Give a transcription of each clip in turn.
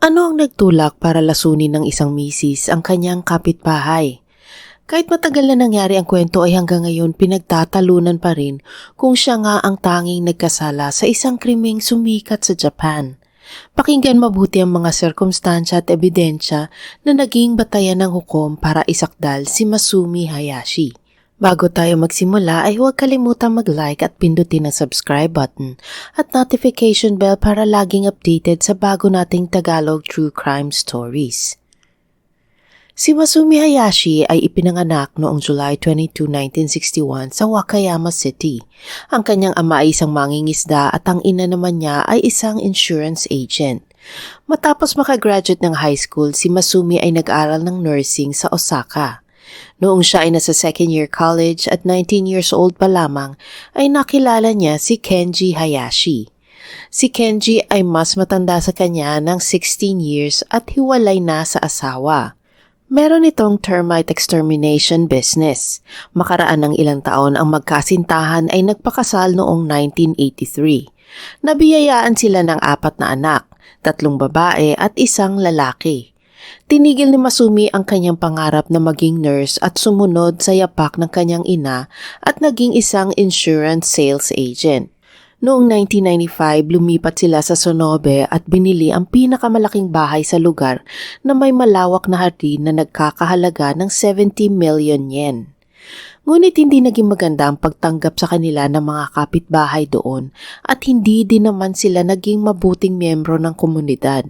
Ano ang nagtulak para lasunin ng isang misis ang kanyang kapitbahay? Kahit matagal na nangyari ang kwento ay hanggang ngayon pinagtatalunan pa rin kung siya nga ang tanging nagkasala sa isang krimeng sumikat sa Japan. Pakinggan mabuti ang mga sirkumstansya at ebidensya na naging batayan ng hukom para isakdal si Masumi Hayashi. Bago tayo magsimula ay huwag kalimutang mag-like at pindutin ang subscribe button at notification bell para laging updated sa bago nating Tagalog True Crime Stories. Si Masumi Hayashi ay ipinanganak noong July 22, 1961 sa Wakayama City. Ang kanyang ama ay isang mangingisda at ang ina naman niya ay isang insurance agent. Matapos makagraduate ng high school, si Masumi ay nag-aral ng nursing sa Osaka. Noong siya ay nasa second year college at 19 years old pa lamang, ay nakilala niya si Kenji Hayashi. Si Kenji ay mas matanda sa kanya ng 16 years at hiwalay na sa asawa. Meron itong termite extermination business. Makaraan ng ilang taon ang magkasintahan ay nagpakasal noong 1983. Nabiyayaan sila ng apat na anak, tatlong babae at isang lalaki. Tinigil ni Masumi ang kanyang pangarap na maging nurse at sumunod sa yapak ng kanyang ina at naging isang insurance sales agent. Noong 1995, lumipat sila sa Sonobe at binili ang pinakamalaking bahay sa lugar na may malawak na hardin na nagkakahalaga ng 70 million yen. Ngunit hindi naging maganda ang pagtanggap sa kanila ng mga kapitbahay doon at hindi din naman sila naging mabuting miyembro ng komunidad.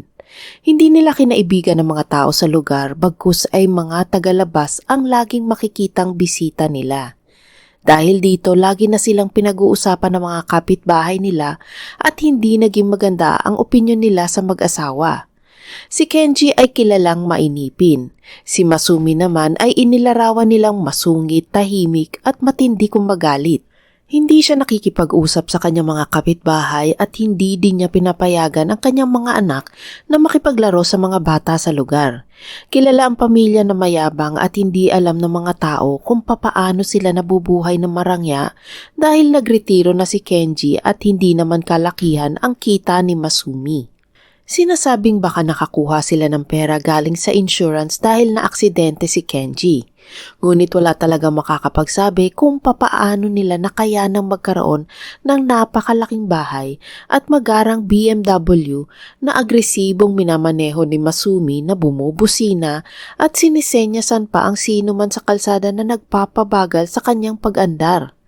Hindi nila kinaibigan ng mga tao sa lugar bagkus ay mga tagalabas ang laging makikitang bisita nila. Dahil dito, lagi na silang pinag-uusapan ng mga kapitbahay nila at hindi naging maganda ang opinyon nila sa mag-asawa. Si Kenji ay kilalang mainipin. Si Masumi naman ay inilarawan nilang masungit, tahimik at matindi kung magalit. Hindi siya nakikipag-usap sa kanyang mga kapitbahay at hindi din niya pinapayagan ang kanyang mga anak na makipaglaro sa mga bata sa lugar. Kilala ang pamilya na mayabang at hindi alam ng mga tao kung papaano sila nabubuhay ng marangya dahil nagretiro na si Kenji at hindi naman kalakihan ang kita ni Masumi. Sinasabing baka nakakuha sila ng pera galing sa insurance dahil na aksidente si Kenji. Ngunit wala talaga makakapagsabi kung papaano nila nakayanang magkaroon ng napakalaking bahay at magarang BMW na agresibong minamaneho ni Masumi na bumubusina at sinisenyasan pa ang sino man sa kalsada na nagpapabagal sa kanyang pag-andar.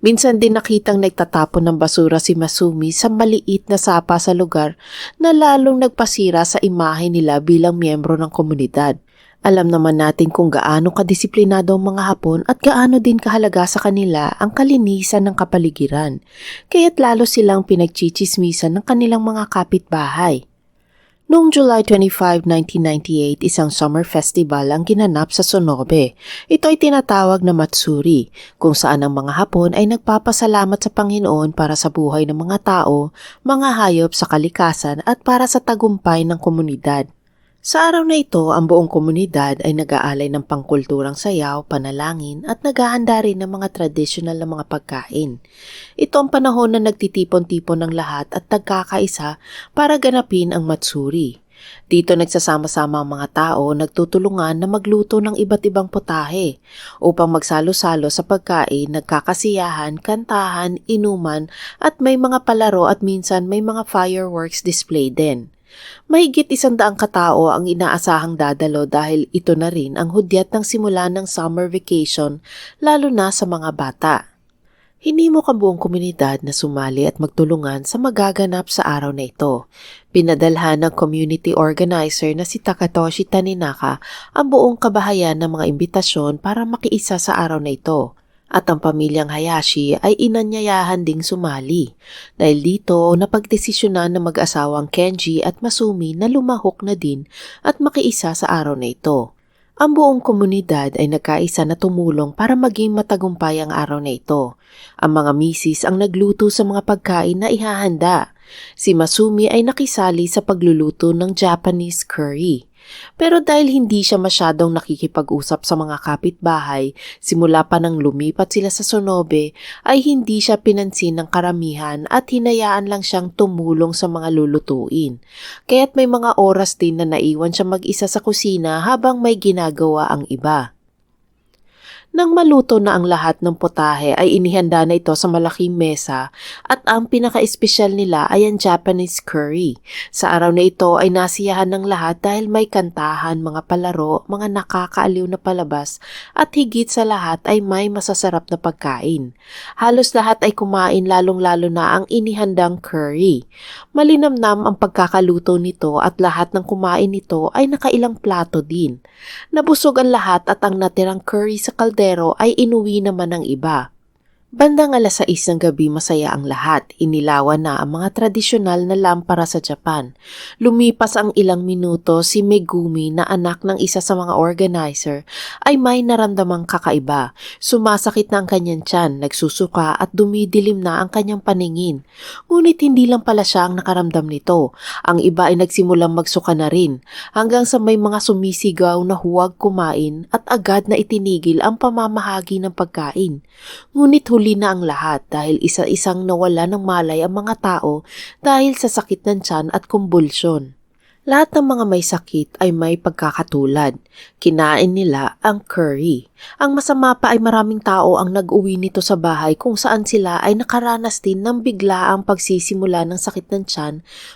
Minsan din nakitang nagtatapon ng basura si Masumi sa maliit na sapa sa lugar na lalong nagpasira sa imahe nila bilang miyembro ng komunidad. Alam naman natin kung gaano kadisiplinado ang mga Hapon at gaano din kahalaga sa kanila ang kalinisan ng kapaligiran, kaya't lalo silang pinagchichismisan ng kanilang mga kapitbahay. Noong July 25, 1998, isang summer festival ang ginanap sa Sonobe. Ito ay tinatawag na Matsuri, kung saan ang mga Hapon ay nagpapasalamat sa Panginoon para sa buhay ng mga tao, mga hayop sa kalikasan at para sa tagumpay ng komunidad. Sa araw na ito, ang buong komunidad ay nag-aalay ng pangkulturang sayaw, panalangin at naghahanda rin ng mga tradisyonal na mga pagkain. Ito ang panahon na nagtitipon-tipon ng lahat at nagkakaisa para ganapin ang Matsuri. Dito nagsasama-sama ang mga tao nagtutulungan na magluto ng iba't ibang putahe upang magsalo-salo sa pagkain, nagkakasiyahan, kantahan, inuman at may mga palaro at minsan may mga fireworks display din. Mahigit isang daang katao ang inaasahang dadalo dahil ito na rin ang hudyat ng simula ng summer vacation lalo na sa mga bata. Hinimok ang buong komunidad na sumali at magtulungan sa magaganap sa araw na ito. Pinadalhan ng community organizer na si Takatoshi Taninaka ang buong kabahayan ng mga imbitasyon para makiisa sa araw na ito at ang pamilyang Hayashi ay inanyayahan ding sumali. Dahil dito, napagdesisyonan ng mag-asawang Kenji at Masumi na lumahok na din at makiisa sa araw na ito. Ang buong komunidad ay nagkaisa na tumulong para maging matagumpay ang araw na ito. Ang mga misis ang nagluto sa mga pagkain na ihahanda. Si Masumi ay nakisali sa pagluluto ng Japanese curry. Pero dahil hindi siya masyadong nakikipag-usap sa mga kapitbahay, simula pa nang lumipat sila sa Sonobe, ay hindi siya pinansin ng karamihan at hinayaan lang siyang tumulong sa mga lulutuin. Kaya't may mga oras din na naiwan siya mag-isa sa kusina habang may ginagawa ang iba. Nang maluto na ang lahat ng potahe ay inihanda na ito sa malaking mesa at ang pinaka-espesyal nila ay ang Japanese curry. Sa araw na ito ay nasiyahan ng lahat dahil may kantahan, mga palaro, mga nakakaaliw na palabas at higit sa lahat ay may masasarap na pagkain. Halos lahat ay kumain lalong-lalo na ang inihandang curry. Malinamnam ang pagkakaluto nito at lahat ng kumain nito ay nakailang plato din. Nabusog ang lahat at ang natirang curry sa kaldero ay inuwi naman ng iba. Bandang alas 6 ng gabi masaya ang lahat. Inilawan na ang mga tradisyonal na lampara sa Japan. Lumipas ang ilang minuto si Megumi na anak ng isa sa mga organizer ay may naramdamang kakaiba. Sumasakit na ang kanyang tiyan, nagsusuka at dumidilim na ang kanyang paningin. Ngunit hindi lang pala siya ang nakaramdam nito. Ang iba ay nagsimulang magsuka na rin hanggang sa may mga sumisigaw na huwag kumain at agad na itinigil ang pamamahagi ng pagkain. Ngunit huli na ang lahat dahil isa-isang nawala ng malay ang mga tao dahil sa sakit ng tiyan at kumbulsyon. Lahat ng mga may sakit ay may pagkakatulad. Kinain nila ang curry. Ang masama pa ay maraming tao ang nag-uwi nito sa bahay kung saan sila ay nakaranas din ng biglaang pagsisimula ng sakit ng tiyan,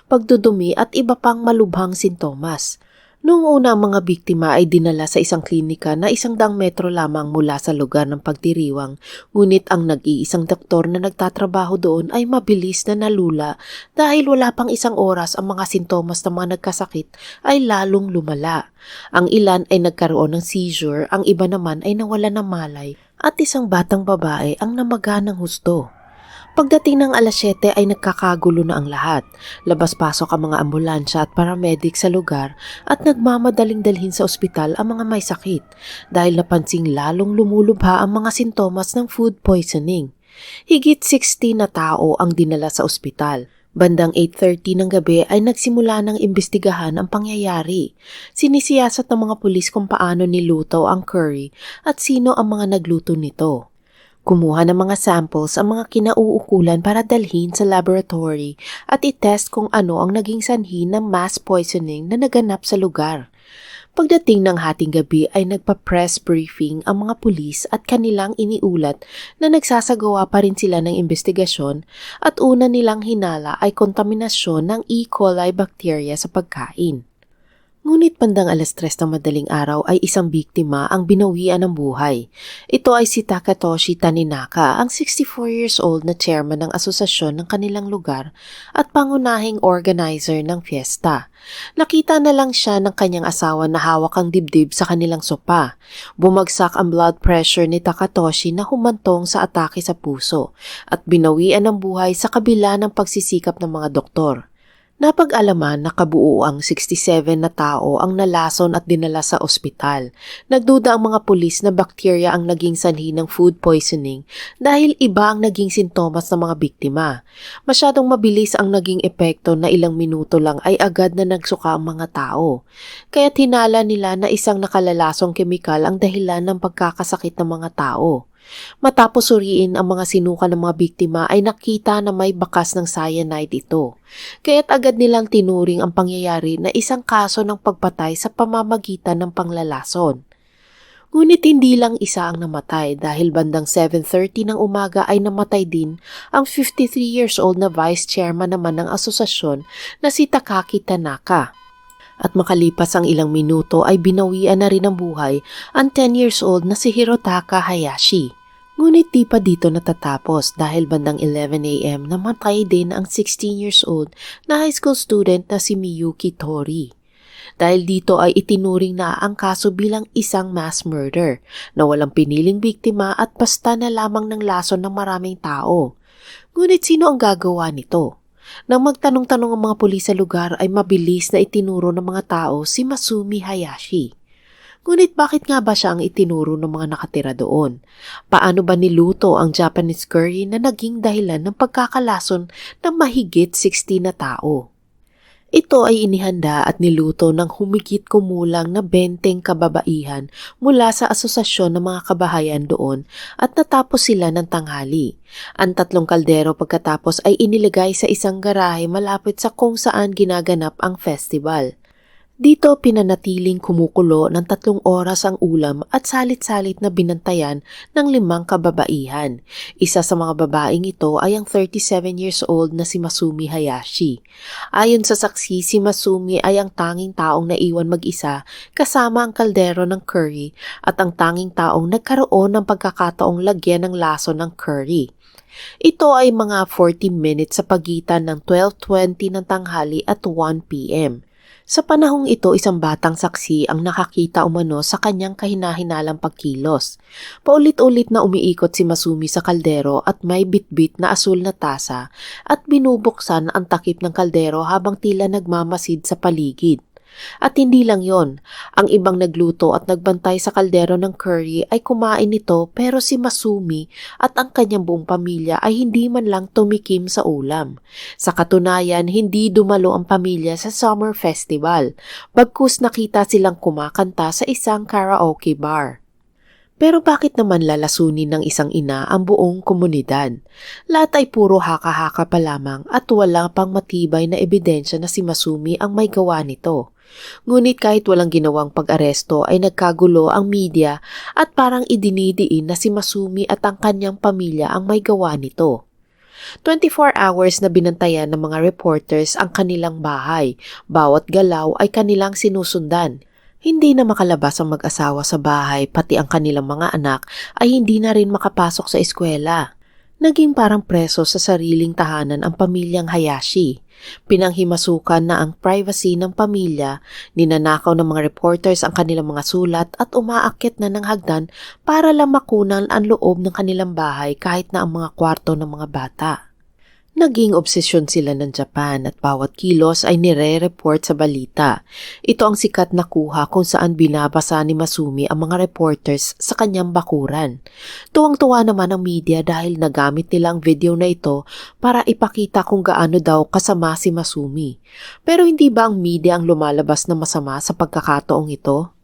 pagdudumi at iba pang malubhang sintomas. Noong una ang mga biktima ay dinala sa isang klinika na isang daang metro lamang mula sa lugar ng pagdiriwang, ngunit ang nag-iisang doktor na nagtatrabaho doon ay mabilis na nalula dahil wala pang isang oras ang mga sintomas ng mga nagkasakit ay lalong lumala. Ang ilan ay nagkaroon ng seizure, ang iba naman ay nawala ng malay at isang batang babae ang namaga ng husto. Pagdating ng alas 7 ay nagkakagulo na ang lahat. Labas-pasok ang mga ambulansya at paramedic sa lugar at nagmamadaling dalhin sa ospital ang mga may sakit dahil napansing lalong lumulubha ang mga sintomas ng food poisoning. Higit 60 na tao ang dinala sa ospital. Bandang 8.30 ng gabi ay nagsimula ng imbestigahan ang pangyayari. Sinisiyasat ng mga pulis kung paano niluto ang curry at sino ang mga nagluto nito. Kumuha ng mga samples ang mga kinauukulan para dalhin sa laboratory at itest kung ano ang naging sanhi ng mass poisoning na naganap sa lugar. Pagdating ng hating gabi ay nagpa-press briefing ang mga pulis at kanilang iniulat na nagsasagawa pa rin sila ng investigasyon at una nilang hinala ay kontaminasyon ng E. coli bacteria sa pagkain. Ngunit bandang alas tres ng madaling araw ay isang biktima ang binawian ng buhay. Ito ay si Takatoshi Taninaka, ang 64 years old na chairman ng asosasyon ng kanilang lugar at pangunahing organizer ng fiesta. Nakita na lang siya ng kanyang asawa na hawak ang dibdib sa kanilang sopa. Bumagsak ang blood pressure ni Takatoshi na humantong sa atake sa puso at binawian ng buhay sa kabila ng pagsisikap ng mga doktor. Napag-alaman na kabuo ang 67 na tao ang nalason at dinala sa ospital. Nagduda ang mga pulis na bakterya ang naging sanhi ng food poisoning dahil iba ang naging sintomas ng mga biktima. Masyadong mabilis ang naging epekto na ilang minuto lang ay agad na nagsuka ang mga tao. Kaya't hinala nila na isang nakalalasong kemikal ang dahilan ng pagkakasakit ng mga tao. Matapos suriin ang mga sinuka ng mga biktima ay nakita na may bakas ng cyanide ito. Kaya't agad nilang tinuring ang pangyayari na isang kaso ng pagpatay sa pamamagitan ng panglalason. Ngunit hindi lang isa ang namatay dahil bandang 7.30 ng umaga ay namatay din ang 53 years old na vice chairman naman ng asosasyon na si Takaki Tanaka. At makalipas ang ilang minuto ay binawian na rin ng buhay ang 10 years old na si Hirotaka Hayashi. Ngunit di pa dito natatapos dahil bandang 11 a.m. namatay din ang 16 years old na high school student na si Miyuki Tori. Dahil dito ay itinuring na ang kaso bilang isang mass murder na walang piniling biktima at basta na lamang ng lason ng maraming tao. Ngunit sino ang gagawa nito? Nang magtanong-tanong ang mga pulis sa lugar ay mabilis na itinuro ng mga tao si Masumi Hayashi. Ngunit bakit nga ba siya ang itinuro ng mga nakatira doon? Paano ba niluto ang Japanese curry na naging dahilan ng pagkakalason ng mahigit 60 na tao? Ito ay inihanda at niluto ng humigit kumulang na benteng kababaihan mula sa asosasyon ng mga kabahayan doon at natapos sila ng tanghali. Ang tatlong kaldero pagkatapos ay inilagay sa isang garahe malapit sa kung saan ginaganap ang festival. Dito pinanatiling kumukulo ng tatlong oras ang ulam at salit-salit na binantayan ng limang kababaihan. Isa sa mga babaeng ito ay ang 37 years old na si Masumi Hayashi. Ayon sa saksi, si Masumi ay ang tanging taong naiwan mag-isa kasama ang kaldero ng curry at ang tanging taong nagkaroon ng pagkakataong lagyan ng laso ng curry. Ito ay mga 40 minutes sa pagitan ng 12.20 ng tanghali at 1 p.m. Sa panahong ito, isang batang saksi ang nakakita umano sa kanyang kahinahinalang pagkilos. Paulit-ulit na umiikot si Masumi sa kaldero at may bitbit na asul na tasa at binubuksan ang takip ng kaldero habang tila nagmamasid sa paligid. At hindi lang yon, ang ibang nagluto at nagbantay sa kaldero ng curry ay kumain nito pero si Masumi at ang kanyang buong pamilya ay hindi man lang tumikim sa ulam. Sa katunayan, hindi dumalo ang pamilya sa summer festival, bagkus nakita silang kumakanta sa isang karaoke bar. Pero bakit naman lalasunin ng isang ina ang buong komunidad? Lahat ay puro haka-haka pa lamang at wala pang matibay na ebidensya na si Masumi ang may gawa nito. Ngunit kahit walang ginawang pag-aresto ay nagkagulo ang media at parang idinidiin na si Masumi at ang kanyang pamilya ang may gawa nito. 24 hours na binantayan ng mga reporters ang kanilang bahay. Bawat galaw ay kanilang sinusundan. Hindi na makalabas ang mag-asawa sa bahay pati ang kanilang mga anak ay hindi na rin makapasok sa eskwela. Naging parang preso sa sariling tahanan ang pamilyang Hayashi. Pinanghimasukan na ang privacy ng pamilya, ninanakaw ng mga reporters ang kanilang mga sulat at umaakit na ng hagdan para lang makunan ang loob ng kanilang bahay kahit na ang mga kwarto ng mga bata. Naging obsesyon sila ng Japan at bawat kilos ay nire-report sa balita. Ito ang sikat na kuha kung saan binabasa ni Masumi ang mga reporters sa kanyang bakuran. Tuwang-tuwa naman ang media dahil nagamit nila ang video na ito para ipakita kung gaano daw kasama si Masumi. Pero hindi ba ang media ang lumalabas na masama sa pagkakataong ito?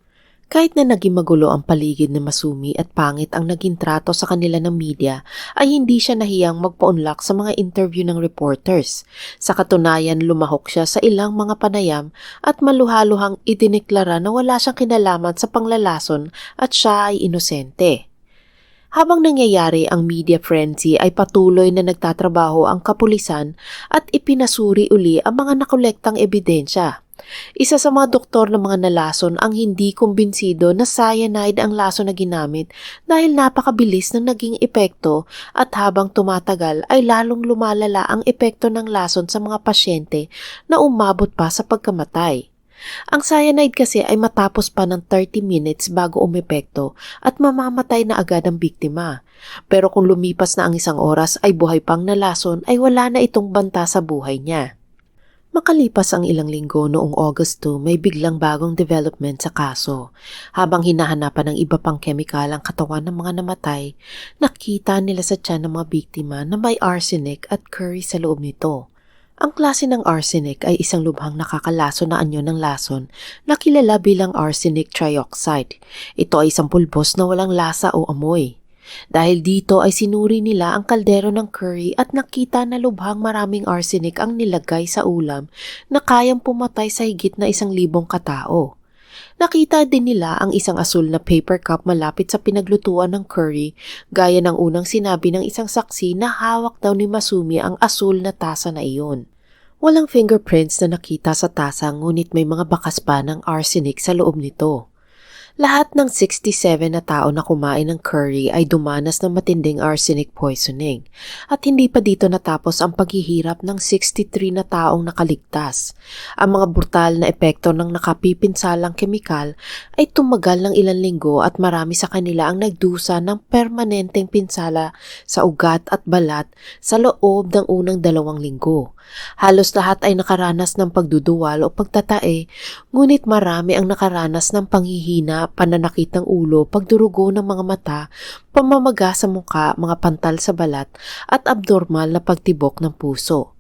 Kahit na naging magulo ang paligid ni Masumi at pangit ang naging trato sa kanila ng media, ay hindi siya nahiyang magpaunlak sa mga interview ng reporters. Sa katunayan, lumahok siya sa ilang mga panayam at maluhaluhang idineklara na wala siyang kinalaman sa panglalason at siya ay inosente. Habang nangyayari ang media frenzy ay patuloy na nagtatrabaho ang kapulisan at ipinasuri uli ang mga nakolektang ebidensya. Isa sa mga doktor ng mga nalason ang hindi kumbinsido na cyanide ang laso na ginamit dahil napakabilis ng naging epekto at habang tumatagal ay lalong lumalala ang epekto ng lason sa mga pasyente na umabot pa sa pagkamatay. Ang cyanide kasi ay matapos pa ng 30 minutes bago umepekto at mamamatay na agad ang biktima. Pero kung lumipas na ang isang oras ay buhay pang nalason ay wala na itong banta sa buhay niya. Makalipas ang ilang linggo noong August 2, may biglang bagong development sa kaso. Habang hinahanapan ng iba pang kemikal ang katawan ng mga namatay, nakita nila sa tiyan ng mga biktima na may arsenic at curry sa loob nito. Ang klase ng arsenic ay isang lubhang nakakalaso na anyo ng lason na kilala bilang arsenic trioxide. Ito ay isang pulbos na walang lasa o amoy. Dahil dito ay sinuri nila ang kaldero ng curry at nakita na lubhang maraming arsenic ang nilagay sa ulam na kayang pumatay sa higit na isang libong katao. Nakita din nila ang isang asul na paper cup malapit sa pinaglutuan ng curry, gaya ng unang sinabi ng isang saksi na hawak daw ni Masumi ang asul na tasa na iyon. Walang fingerprints na nakita sa tasa ngunit may mga bakas pa ng arsenic sa loob nito. Lahat ng 67 na tao na kumain ng curry ay dumanas ng matinding arsenic poisoning at hindi pa dito natapos ang paghihirap ng 63 na taong nakaligtas. Ang mga brutal na epekto ng nakapipinsalang kemikal ay tumagal ng ilang linggo at marami sa kanila ang nagdusa ng permanenteng pinsala sa ugat at balat sa loob ng unang dalawang linggo. Halos lahat ay nakaranas ng pagduduwal o pagtatae, ngunit marami ang nakaranas ng panghihina, pananakit ng ulo, pagdurugo ng mga mata, pamamaga sa muka, mga pantal sa balat, at abnormal na pagtibok ng puso.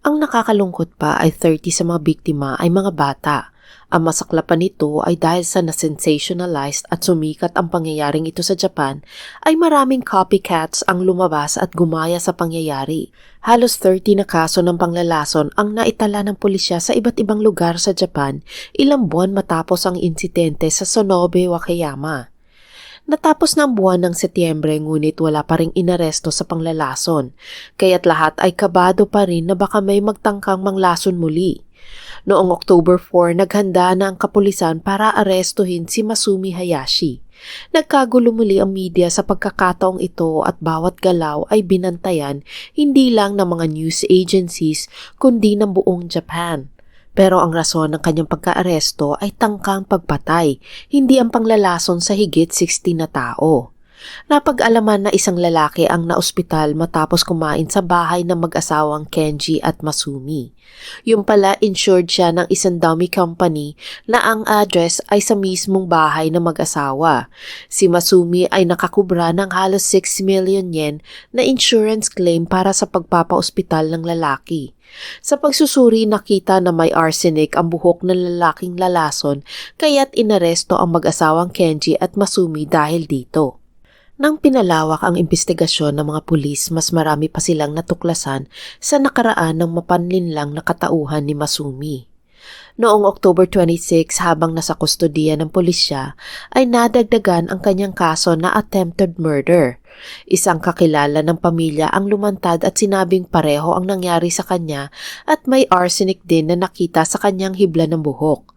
Ang nakakalungkot pa ay 30 sa mga biktima ay mga bata. Ang masaklapan nito ay dahil sa na-sensationalized at sumikat ang pangyayaring ito sa Japan, ay maraming copycats ang lumabas at gumaya sa pangyayari. Halos 30 na kaso ng panglalason ang naitala ng pulisya sa iba't ibang lugar sa Japan ilang buwan matapos ang insidente sa Sonobe, Wakayama. Natapos na ang buwan ng Setyembre ngunit wala pa ring inaresto sa panglalason, kaya't lahat ay kabado pa rin na baka may magtangkang manglason muli. Noong October 4, naghanda na ang kapulisan para arestuhin si Masumi Hayashi. Nagkagulo muli ang media sa pagkakataong ito at bawat galaw ay binantayan hindi lang ng mga news agencies kundi ng buong Japan. Pero ang rason ng kanyang pagkaaresto ay tangkang pagpatay, hindi ang panglalason sa higit 60 na tao. Napag-alaman na isang lalaki ang naospital matapos kumain sa bahay ng mag-asawang Kenji at Masumi. Yung pala insured siya ng isang dummy company na ang address ay sa mismong bahay ng mag-asawa. Si Masumi ay nakakubra ng halos 6 million yen na insurance claim para sa pagpapaospital ng lalaki. Sa pagsusuri nakita na may arsenic ang buhok ng lalaking lalason kaya't inaresto ang mag-asawang Kenji at Masumi dahil dito. Nang pinalawak ang investigasyon ng mga pulis, mas marami pa silang natuklasan sa nakaraan ng mapanlinlang na katauhan ni Masumi. Noong October 26 habang nasa kustodiya ng pulisya ay nadagdagan ang kanyang kaso na attempted murder. Isang kakilala ng pamilya ang lumantad at sinabing pareho ang nangyari sa kanya at may arsenic din na nakita sa kanyang hibla ng buhok.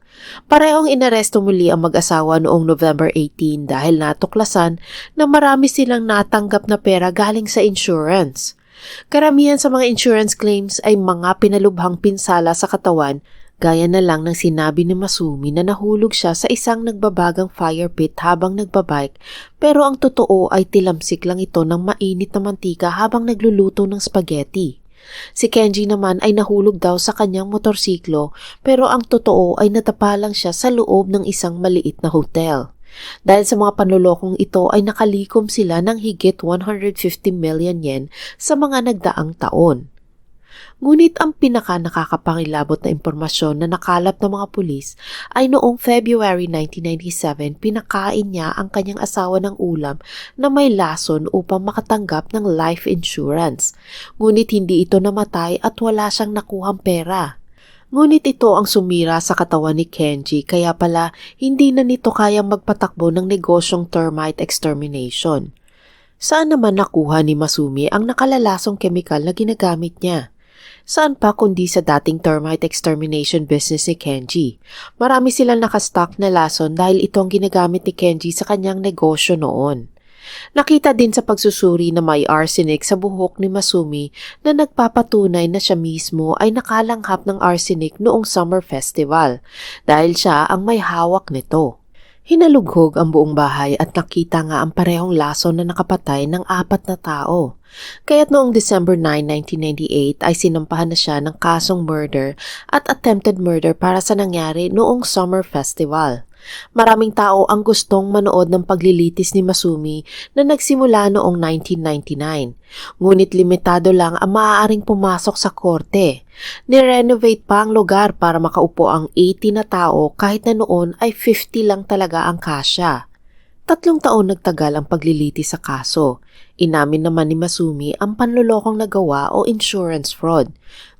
Parehong inaresto muli ang mag-asawa noong November 18 dahil natuklasan na marami silang natanggap na pera galing sa insurance. Karamihan sa mga insurance claims ay mga pinalubhang pinsala sa katawan gaya na lang ng sinabi ni Masumi na nahulog siya sa isang nagbabagang fire pit habang nagbabike pero ang totoo ay tilamsik lang ito ng mainit na mantika habang nagluluto ng spaghetti. Si Kenji naman ay nahulog daw sa kanyang motorsiklo pero ang totoo ay natapa lang siya sa loob ng isang maliit na hotel. Dahil sa mga panlulokong ito ay nakalikom sila ng higit 150 million yen sa mga nagdaang taon. Ngunit ang pinaka nakakapangilabot na impormasyon na nakalap ng mga pulis ay noong February 1997 pinakain niya ang kanyang asawa ng ulam na may lason upang makatanggap ng life insurance. Ngunit hindi ito namatay at wala siyang nakuhang pera. Ngunit ito ang sumira sa katawan ni Kenji kaya pala hindi na nito kayang magpatakbo ng negosyong termite extermination. Saan naman nakuha ni Masumi ang nakalalasong kemikal na ginagamit niya? Saan pa kundi sa dating termite extermination business ni Kenji. Marami silang nakastock na lason dahil ito ang ginagamit ni Kenji sa kanyang negosyo noon. Nakita din sa pagsusuri na may arsenic sa buhok ni Masumi na nagpapatunay na siya mismo ay nakalanghap ng arsenic noong summer festival dahil siya ang may hawak nito. Hinalughog ang buong bahay at nakita nga ang parehong lason na nakapatay ng apat na tao. Kaya't noong December 9, 1998 ay sinampahan na siya ng kasong murder at attempted murder para sa nangyari noong summer festival. Maraming tao ang gustong manood ng paglilitis ni Masumi na nagsimula noong 1999. Ngunit limitado lang ang maaaring pumasok sa korte. Nirenovate pa ang lugar para makaupo ang 80 na tao kahit na noon ay 50 lang talaga ang kasya. Tatlong taon nagtagal ang paglilitis sa kaso. Inamin naman ni Masumi ang panlulokong nagawa o insurance fraud.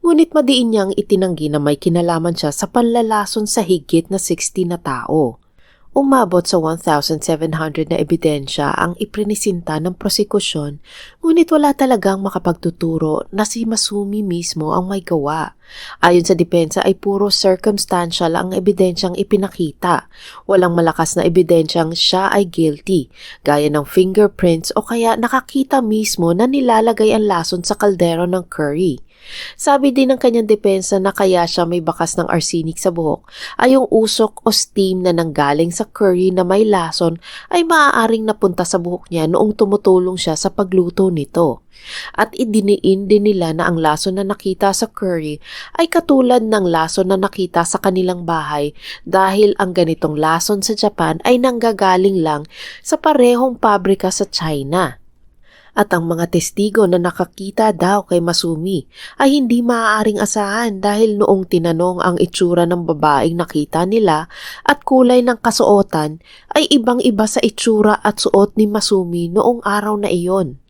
Ngunit madiin niyang itinanggi na may kinalaman siya sa panlalason sa higit na 60 na tao. Umabot sa 1,700 na ebidensya ang iprinisinta ng prosekusyon, ngunit wala talagang makapagtuturo na si Masumi mismo ang may gawa. Ayon sa depensa ay puro circumstantial ang ebidensyang ipinakita. Walang malakas na ebidensyang siya ay guilty, gaya ng fingerprints o kaya nakakita mismo na nilalagay ang lason sa kaldero ng curry. Sabi din ng kanyang depensa na kaya siya may bakas ng arsenic sa buhok ay yung usok o steam na nanggaling sa curry na may lason ay maaaring napunta sa buhok niya noong tumutulong siya sa pagluto nito. At idiniin din nila na ang lason na nakita sa curry ay katulad ng lason na nakita sa kanilang bahay dahil ang ganitong lason sa Japan ay nanggagaling lang sa parehong pabrika sa China at ang mga testigo na nakakita daw kay Masumi ay hindi maaaring asahan dahil noong tinanong ang itsura ng babaeng nakita nila at kulay ng kasuotan ay ibang-iba sa itsura at suot ni Masumi noong araw na iyon.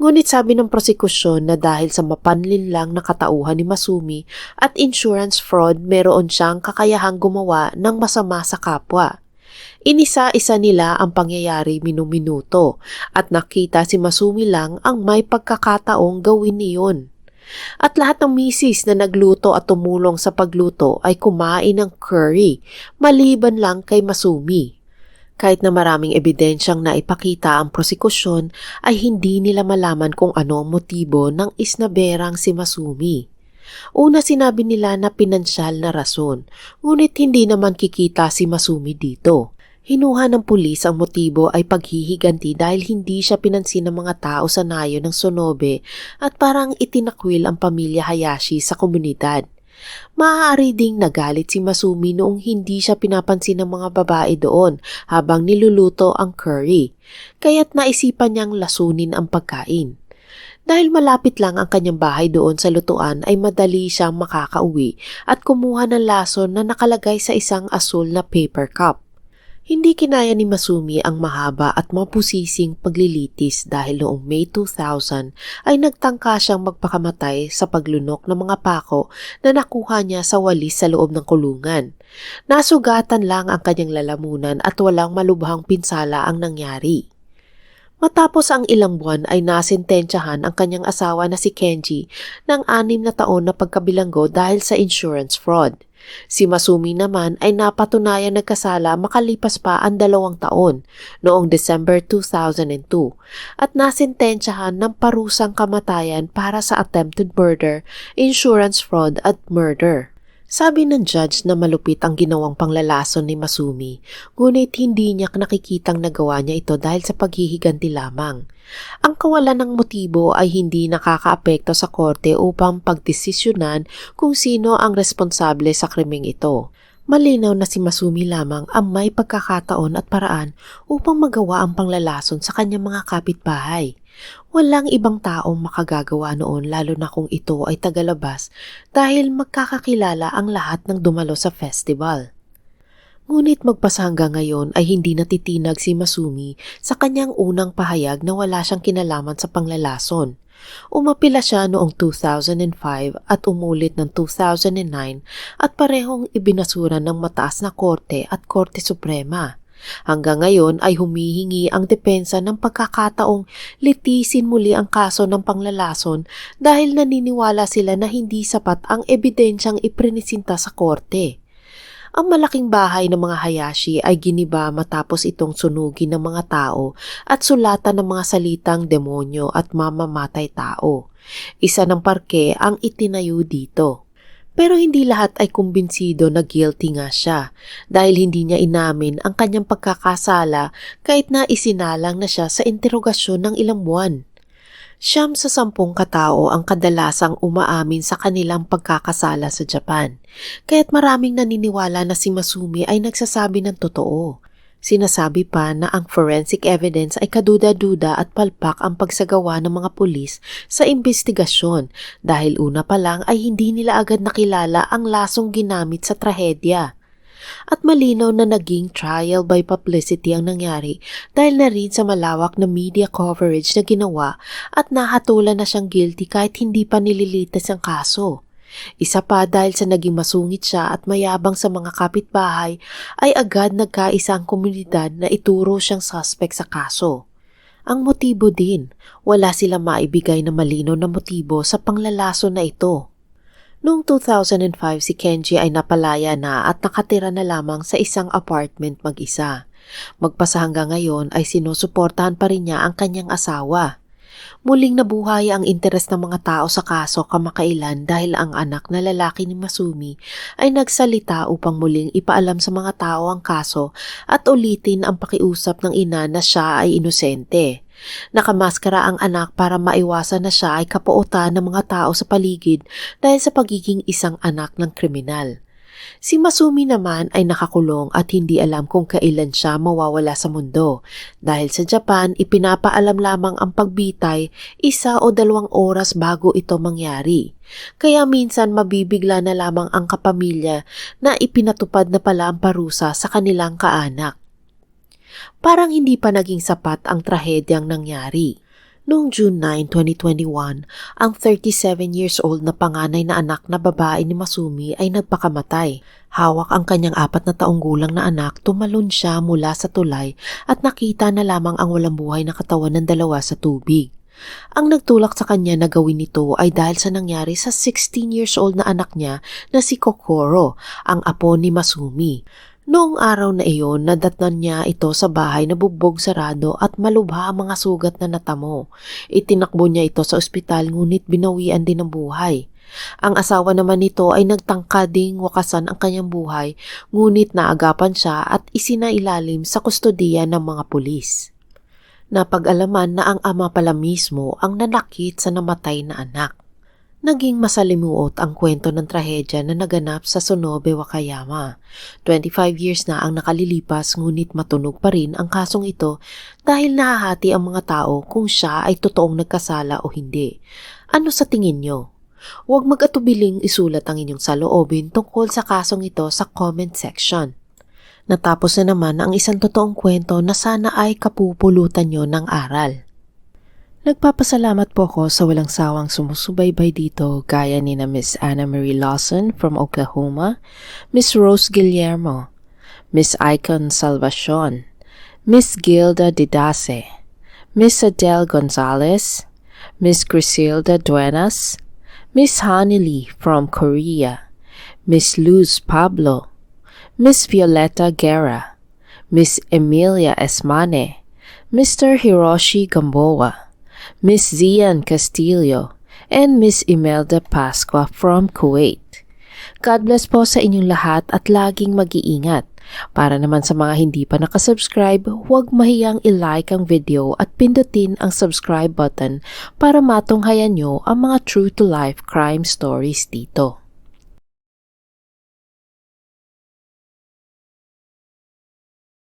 Ngunit sabi ng prosekusyon na dahil sa mapanlin lang na katauhan ni Masumi at insurance fraud meron siyang kakayahang gumawa ng masama sa kapwa. Inisa-isa nila ang pangyayari minuminuto at nakita si Masumi lang ang may pagkakataong gawin niyon. At lahat ng misis na nagluto at tumulong sa pagluto ay kumain ng curry, maliban lang kay Masumi. Kahit na maraming ebidensyang naipakita ang prosekusyon, ay hindi nila malaman kung ano ang motibo ng isnaberang si Masumi. Una sinabi nila na pinansyal na rason, ngunit hindi naman kikita si Masumi dito. Hinuha ng pulis ang motibo ay paghihiganti dahil hindi siya pinansin ng mga tao sa nayo ng Sonobe at parang itinakwil ang pamilya Hayashi sa komunidad. Maaari ding nagalit si Masumi noong hindi siya pinapansin ng mga babae doon habang niluluto ang curry, kaya't naisipan niyang lasunin ang pagkain. Dahil malapit lang ang kanyang bahay doon sa lutuan ay madali siyang makakauwi at kumuha ng lason na nakalagay sa isang asul na paper cup. Hindi kinaya ni Masumi ang mahaba at mapusising paglilitis dahil noong May 2000 ay nagtangka siyang magpakamatay sa paglunok ng mga pako na nakuha niya sa walis sa loob ng kulungan. Nasugatan lang ang kanyang lalamunan at walang malubhang pinsala ang nangyari. Matapos ang ilang buwan ay nasentensyahan ang kanyang asawa na si Kenji ng anim na taon na pagkabilanggo dahil sa insurance fraud. Si Masumi naman ay napatunayan nagkasala makalipas pa ang dalawang taon noong December 2002 at nasentensyahan ng parusang kamatayan para sa attempted murder, insurance fraud at murder. Sabi ng judge na malupit ang ginawang panglalason ni Masumi, ngunit hindi niya nakikitang nagawa niya ito dahil sa paghihiganti lamang. Ang kawalan ng motibo ay hindi nakakaapekto sa korte upang pagdesisyonan kung sino ang responsable sa krimeng ito. Malinaw na si Masumi lamang ang may pagkakataon at paraan upang magawa ang panglalason sa kanyang mga kapitbahay. Walang ibang taong makagagawa noon lalo na kung ito ay tagalabas dahil magkakakilala ang lahat ng dumalo sa festival. Ngunit magpasa hanggang ngayon ay hindi natitinag si Masumi sa kanyang unang pahayag na wala siyang kinalaman sa panglalason. Umapila siya noong 2005 at umulit ng 2009 at parehong ibinasura ng mataas na korte at korte suprema. Hanggang ngayon ay humihingi ang depensa ng pagkakataong litisin muli ang kaso ng panglalason dahil naniniwala sila na hindi sapat ang ebidensyang iprinisinta sa korte. Ang malaking bahay ng mga Hayashi ay giniba matapos itong sunugin ng mga tao at sulatan ng mga salitang demonyo at mamamatay tao. Isa ng parke ang itinayo dito. Pero hindi lahat ay kumbinsido na guilty nga siya dahil hindi niya inamin ang kanyang pagkakasala kahit na isinalang na siya sa interogasyon ng ilang buwan. Siyam sa sampung katao ang kadalasang umaamin sa kanilang pagkakasala sa Japan, kaya't maraming naniniwala na si Masumi ay nagsasabi ng totoo. Sinasabi pa na ang forensic evidence ay kaduda-duda at palpak ang pagsagawa ng mga pulis sa investigasyon dahil una pa lang ay hindi nila agad nakilala ang lasong ginamit sa trahedya. At malinaw na naging trial by publicity ang nangyari dahil na rin sa malawak na media coverage na ginawa at nahatulan na siyang guilty kahit hindi pa nililitas ang kaso. Isa pa dahil sa naging masungit siya at mayabang sa mga kapitbahay ay agad nagkaisa ang komunidad na ituro siyang suspect sa kaso. Ang motibo din, wala silang maibigay na malino na motibo sa panglalaso na ito. Noong 2005 si Kenji ay napalaya na at nakatira na lamang sa isang apartment mag-isa. Magpasa hanggang ngayon ay sinusuportahan pa rin niya ang kanyang asawa. Muling nabuhay ang interes ng mga tao sa kaso kamakailan dahil ang anak na lalaki ni Masumi ay nagsalita upang muling ipaalam sa mga tao ang kaso at ulitin ang pakiusap ng ina na siya ay inosente. Nakamaskara ang anak para maiwasan na siya ay kapuotan ng mga tao sa paligid dahil sa pagiging isang anak ng kriminal. Si Masumi naman ay nakakulong at hindi alam kung kailan siya mawawala sa mundo. Dahil sa Japan, ipinapaalam lamang ang pagbitay isa o dalawang oras bago ito mangyari. Kaya minsan mabibigla na lamang ang kapamilya na ipinatupad na pala ang parusa sa kanilang kaanak. Parang hindi pa naging sapat ang trahedyang nangyari. Noong June 9, 2021, ang 37 years old na panganay na anak na babae ni Masumi ay nagpakamatay. Hawak ang kanyang apat na taong gulang na anak, tumalon siya mula sa tulay at nakita na lamang ang walang buhay na katawan ng dalawa sa tubig. Ang nagtulak sa kanya na gawin ito ay dahil sa nangyari sa 16 years old na anak niya na si Kokoro, ang apo ni Masumi. Noong araw na iyon, nadatnan niya ito sa bahay na bugbog sarado at malubha ang mga sugat na natamo. Itinakbo niya ito sa ospital ngunit binawian din ng buhay. Ang asawa naman nito ay nagtangka ding wakasan ang kanyang buhay ngunit naagapan siya at isinailalim sa kustodiya ng mga pulis. Napag-alaman na ang ama pala mismo ang nanakit sa namatay na anak. Naging masalimuot ang kwento ng trahedya na naganap sa Sonobe, Wakayama. 25 years na ang nakalilipas ngunit matunog pa rin ang kasong ito dahil nahahati ang mga tao kung siya ay totoong nagkasala o hindi. Ano sa tingin nyo? Huwag mag-atubiling isulat ang inyong saloobin tungkol sa kasong ito sa comment section. Natapos na naman ang isang totoong kwento na sana ay kapupulutan nyo ng aral. Nagpapasalamat po ako sa walang sawang sumusubaybay dito gaya ni na Miss Anna Marie Lawson from Oklahoma, Miss Rose Guillermo, Miss Icon Salvacion, Miss Gilda Didase, Miss Adele Gonzalez, Miss Griselda Duenas, Miss Honey Lee from Korea, Miss Luz Pablo, Miss Violeta Guerra, Miss Emilia Esmane, Mr. Hiroshi Gamboa, Miss Zian Castillo, and Miss Imelda Pasqua from Kuwait. God bless po sa inyong lahat at laging mag-iingat. Para naman sa mga hindi pa nakasubscribe, huwag mahiyang i-like ang video at pindutin ang subscribe button para matunghayan nyo ang mga true-to-life crime stories dito.